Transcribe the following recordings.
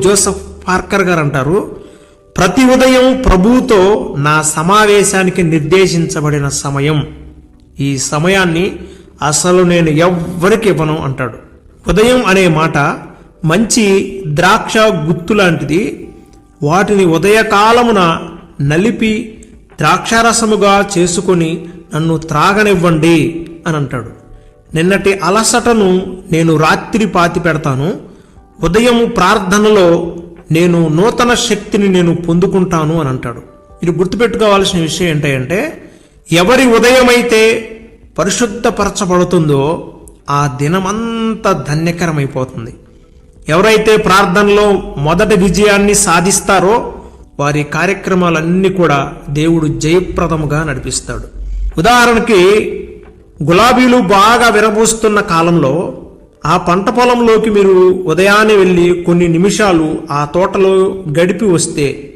Joseph Parker గారు అంటారు ప్రతి ఉదయం ప్రభువుతో నా సమావేశానికి నిర్దేశించబడిన సమయం. ఈ సమయాన్ని అసలు నేను ఎవ్వరికి ఇవ్వను అంటాడు. ఉదయం అనే మాట మంచి ద్రాక్ష గుత్తు లాంటిది. వాటిని ఉదయకాలమున నలిపి ద్రాక్షారసముగా చేసుకొని నన్ను త్రాగనివ్వండి అని అంటాడు. నిన్నటి అలసటను నేను రాత్రి పాతి పెడతాను ఉదయం ప్రార్థనలో నేను నూతన శక్తిని నేను పొందుకుంటాను అని అంటాడు. ఇది గుర్తుపెట్టుకోవాల్సిన విషయం ఏంటంటే ఎవరి ఉదయమైతే పరిశుద్ధపరచబడుతుందో ఆ దినమంతా ధన్యకరమైపోతుంది. ఎవరైతే ప్రార్థనలో మొదటి విజయాన్ని సాధిస్తారో వారి కార్యక్రమాలన్నీ కూడా దేవుడు జయప్రదముగా నడిపిస్తాడు. ఉదాహరణకి గులాబీలు బాగా విరబూస్తున్న కాలంలో ఆ పంట పొలంలోకి మీరు ఉదయాన్నే వెళ్ళి కొన్ని నిమిషాలు ఆ తోటలో గడిపి వస్తే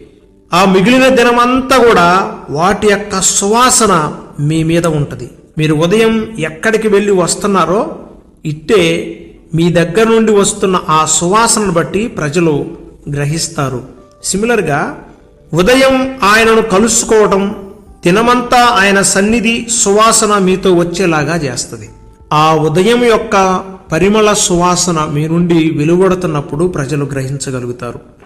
ఆ మిగిలిన దినమంతా కూడా వాటి యొక్క సువాసన మీ మీద ఉంటుంది. మీరు ఉదయం ఎక్కడికి వెళ్ళి వస్తున్నారో ఇట్టే మీ దగ్గర నుండి వస్తున్న ఆ సువాసనను బట్టి ప్రజలు గ్రహిస్తారు. సిమిలర్గా ఉదయం ఆయనను కలుసుకోవటం దినమంతా ఆయన సన్నిధి సువాసన మీతో వచ్చేలాగా చేస్తుంది. ఆ ఉదయం యొక్క పరిమళ సువాసన మీ నుండి వెలువడుతున్నప్పుడు ప్రజలు గ్రహించగలుగుతారు.